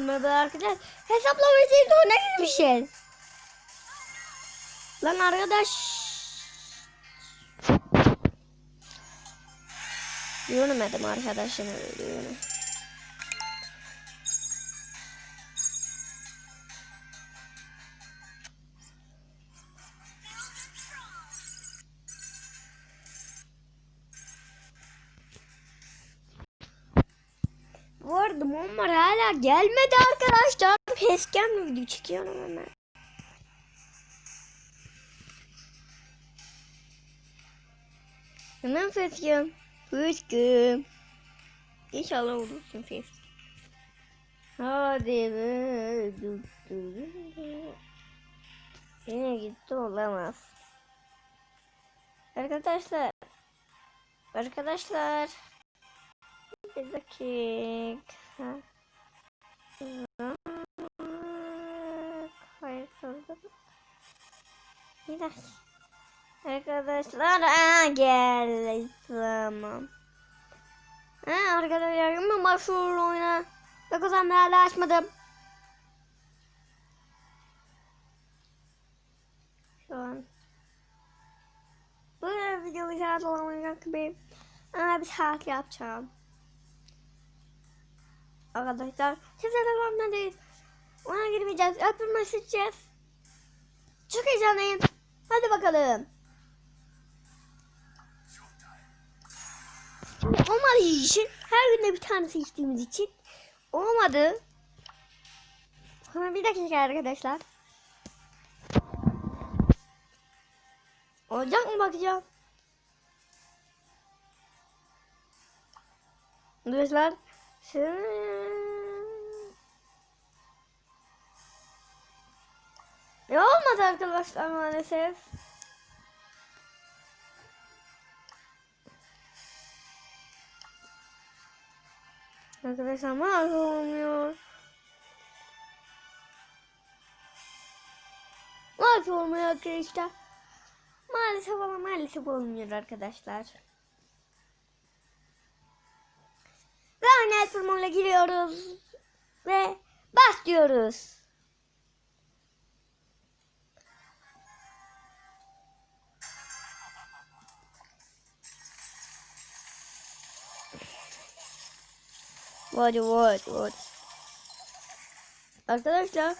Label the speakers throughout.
Speaker 1: girmedi arkadaş. Hesaplamayı değil ona girmişiz. Lan arkadaş. Yürümedim arkadaşım öyle yürü. Arada onlar hala gelmedi arkadaşlar. Pesken video çekiyorum hemen. Hemen pesken. Pesken. İnşallah olursun pesken. Hadi be. Dur, dur. Yine gitti olamaz. Arkadaşlar. Arkadaşlar. Bir dakika. Hayır kaldı. Bir dakika. Arkadaşlar aa, geldi tamam. Ha arkadaşlar ama başvur oyuna. Dokuz hamlelerle açmadım. Şu an. Böyle videoyu saat olamayacak gibi. Ama bir saat yapacağım. Arkadaşlar size devamlı değil. Ona girmeyeceğiz. Öpülme seçeceğiz. Çok heyecanlıyım. Hadi bakalım. Olmadığı için her günde bir tane seçtiğimiz için olmadı. Hemen bir dakika arkadaşlar. Olacak mı bakacağım. Arkadaşlar. Ya olmadı arkadaşlar maalesef. Arkadaşlar maalesef olmuyor. Maalesef olmuyor arkadaşlar. Maalesef ama maalesef olmuyor arkadaşlar. Aynı formuyla giriyoruz. Ve başlıyoruz. Hadi hadi hadi. Arkadaşlar.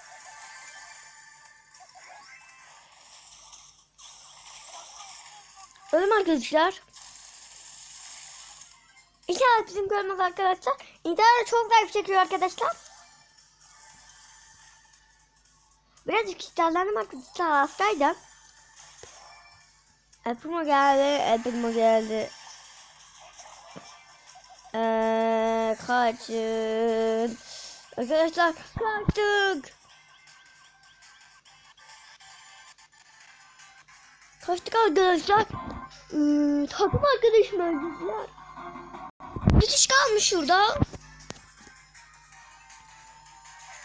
Speaker 1: Öyle mi arkadaşlar? İnternet bizim görmez arkadaşlar. İnternet çok zayıf çekiyor arkadaşlar. Birazcık isterlendim arkadaşlar hastaydım. El Primo geldi. El Primo geldi. Eee kaçın. Arkadaşlar kaçtık. Kaçtık arkadaşlar. Ee, takım arkadaşım öldürdüler. Bir kişi kalmış şurada.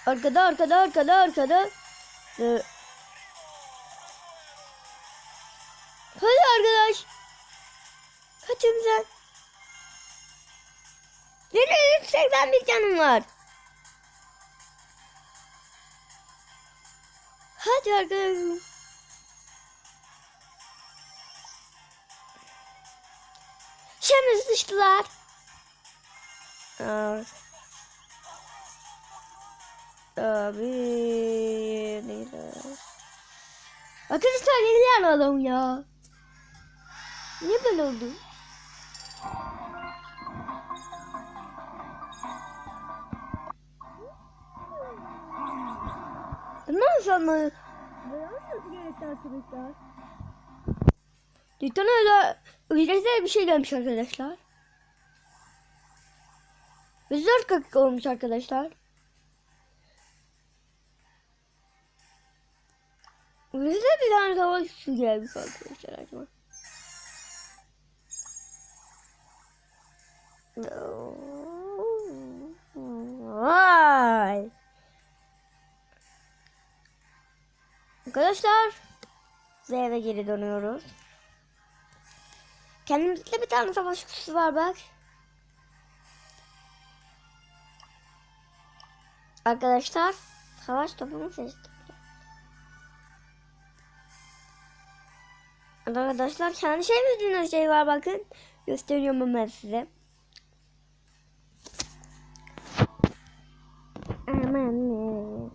Speaker 1: Arkada arkada arkada arkada. Ee, hadi arkadaş. Kaçın sen. Nereye yüksekten bir canım var. Hadi arkadaşım. Şimdi sıçtılar. Abi neyse. Arkadaşlar yeni adam ya. Niye böyle oldu? Nasıl gerekli arkadaşlar? Cidden öyle ücretsiz bir şey gelmiş arkadaşlar. 104 dakika olmuş arkadaşlar. Bize bir tane savaş su gelmiş arkadaşlar acaba. Vay. Arkadaşlar biz eve geri dönüyoruz. Kendimizde bir tane savaş kutusu var bak. Arkadaşlar savaş topunu seçtim. Arkadaşlar kendi şeyimizin şey var bakın. Gösteriyorum ben size. Aman.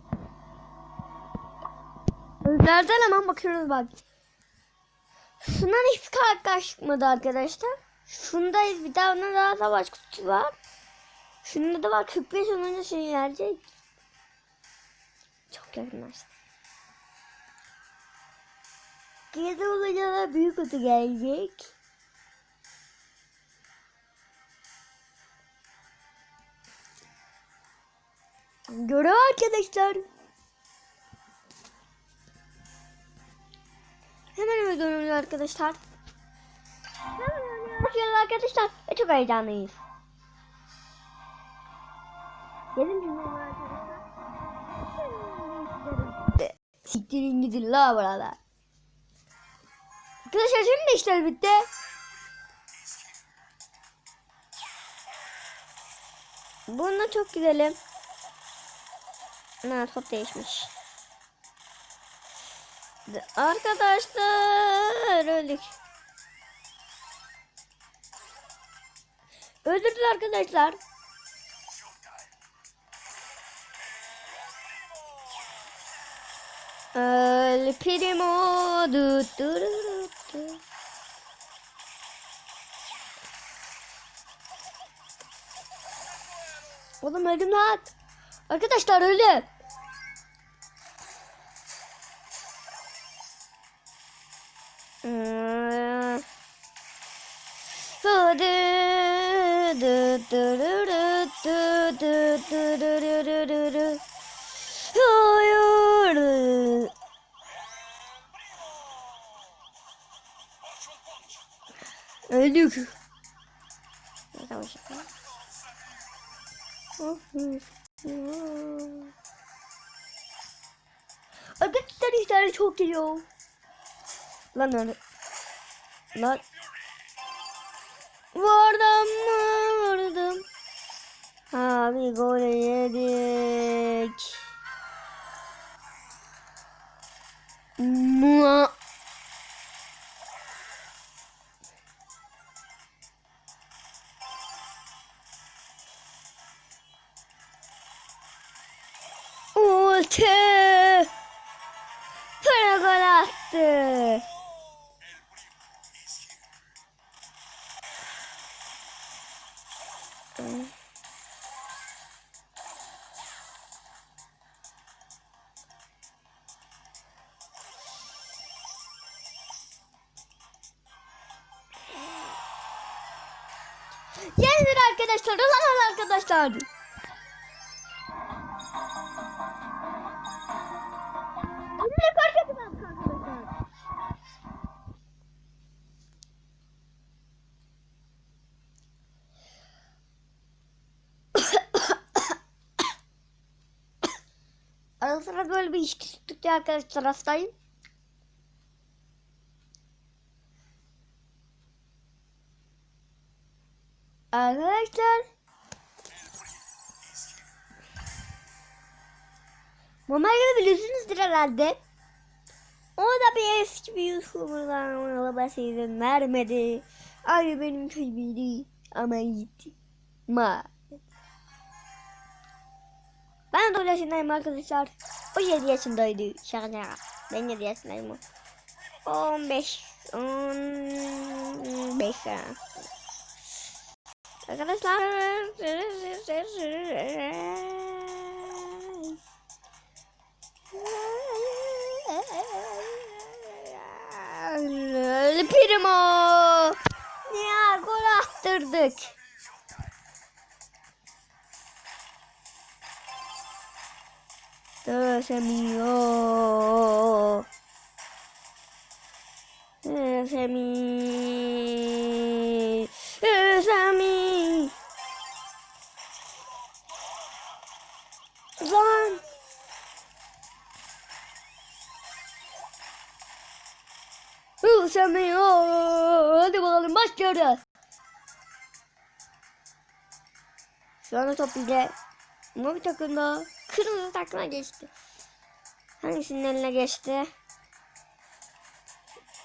Speaker 1: Nereden hemen bakıyoruz bak. Şundan hiç kart çıkmadı arkadaşlar. Şundayız bir tane daha savaş kutusu var. Şunda da var 45 olunca şey gelecek. Çok yakınlaştı. Gezi olunca da büyük kutu gelecek. Görev arkadaşlar. Hemen eve dönüyoruz arkadaşlar. Hemen başlıyoruz arkadaşlar. Çok heyecanlıyız. Gelin dinleyin Siktirin gidin la burada. Arkadaşlar şimdi işler bitti. Bununla çok gidelim. Ne top değişmiş. Arkadaşlar öldük. Öldürdüler arkadaşlar. El primo du, du, du, du, du. Oğlum öldüm lan. Arkadaşlar öldüm. Öldük. Arkadaşlar işler çok geliyor. Lan öyle. Lan. Vurdum mu vurdum. Abi gol yedik. Yendir arkadaşlar. Ulan arkadaşlar. Önüne fark etmez arkadaşlar. Ara sıra böyle bir içki tuttukça arkadaşlar hastayım. Arkadaşlar. Mamayı biliyorsunuzdur herhalde. O da bir eski bir YouTuber'dan arabası izin vermedi. Aynı benim gibiydi ama gitti. Ma. Ben de 10 yaşındayım arkadaşlar. O 7 yaşındaydı. Şaka şaka. Ben 7 yaşındayım. 15 15 sene. Arkadaşlar. Primo. Ya gol attırdık. Dios mío Dios mío başlıyoruz. Şu anda top bizde. Mavi takımda kırmızı takıma geçti. Hangisinin eline geçti?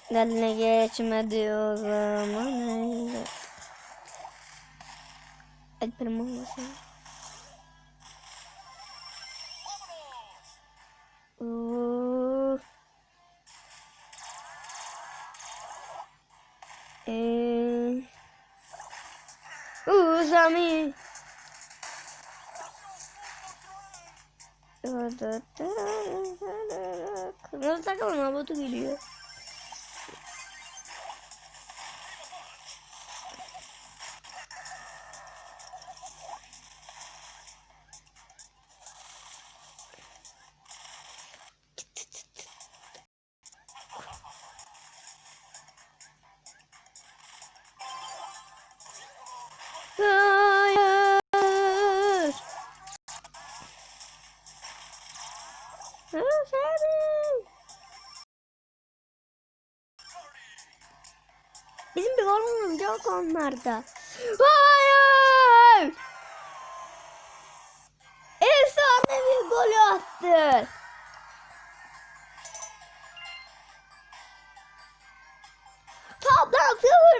Speaker 1: Eline geçmedi o zaman. Alperim olmasın. Oo. Uzami. Kırmızı takımın robotu geliyor. Bizim bir golümüz yok onlarda. Hayır. Efsane bir gol attı. Toplam sıfır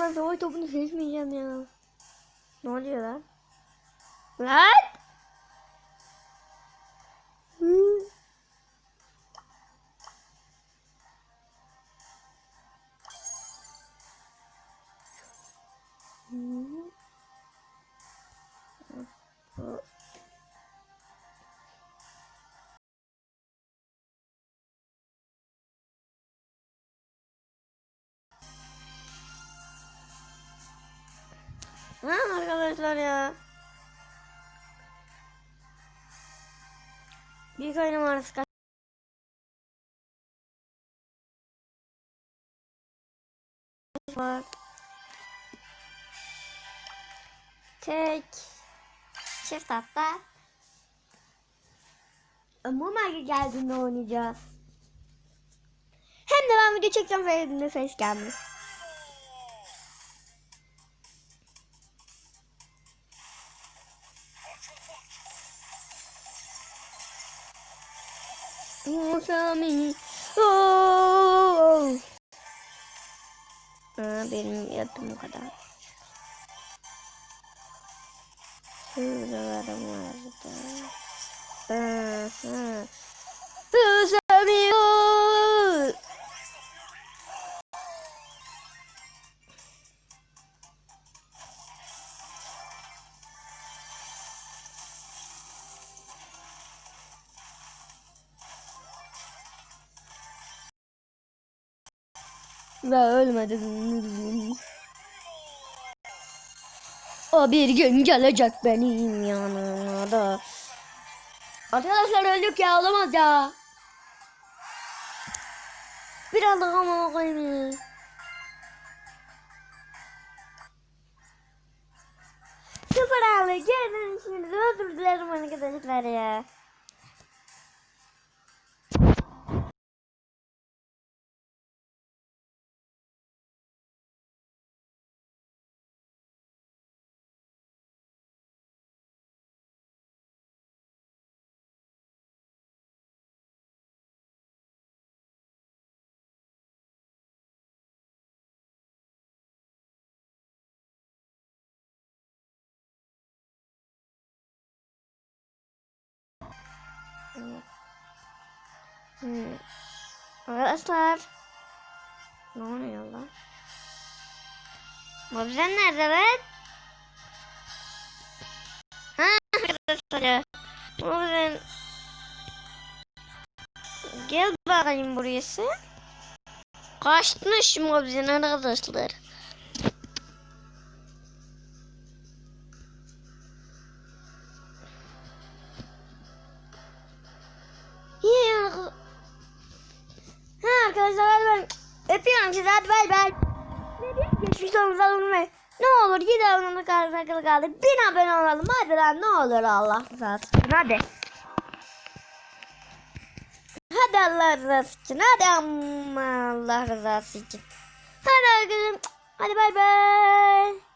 Speaker 1: Arkadaşlar ben savaş topunu seçmeyeceğim ya. Ne oluyor lan? Lan! Hı. Arkadaşlar ya. Büyük ay numarası kaç? var. Tek. Çift hatta. Ama Magi geldiğinde oynayacağız. Hem de ben video çekeceğim ve elimde ses gelmiş. Musami. Oh. Ha, benim yaptım o kadar. Şuralarım vardı. Ha, ha. Musami. Oh. Ve ölmedim. O bir gün gelecek benim yanıma da. Arkadaşlar öldük ya olamaz ya. Biraz daha ama koyayım. Sıfır. Gelin şimdi özür dilerim arkadaşlar ya. Hmm. Arkadaşlar. Ne oluyor lan? Bobzen nerede lan? Ha arkadaşlar ya. Bobzen. Gel bakayım buraya sen. Kaçmış Bobzen arkadaşlar. Arkadaşlar hadi ben öpüyorum sizi hadi bay bay. Geçmiş olmadan unutmayın. Ne olur gidelim onu kaldı kaldı. Bin abone olalım hadi lan ne olur Allah rızası için hadi. Hadi Allah rızası için. Hadi amma Allah rızası için. Hadi arkadaşım. Hadi bay bay.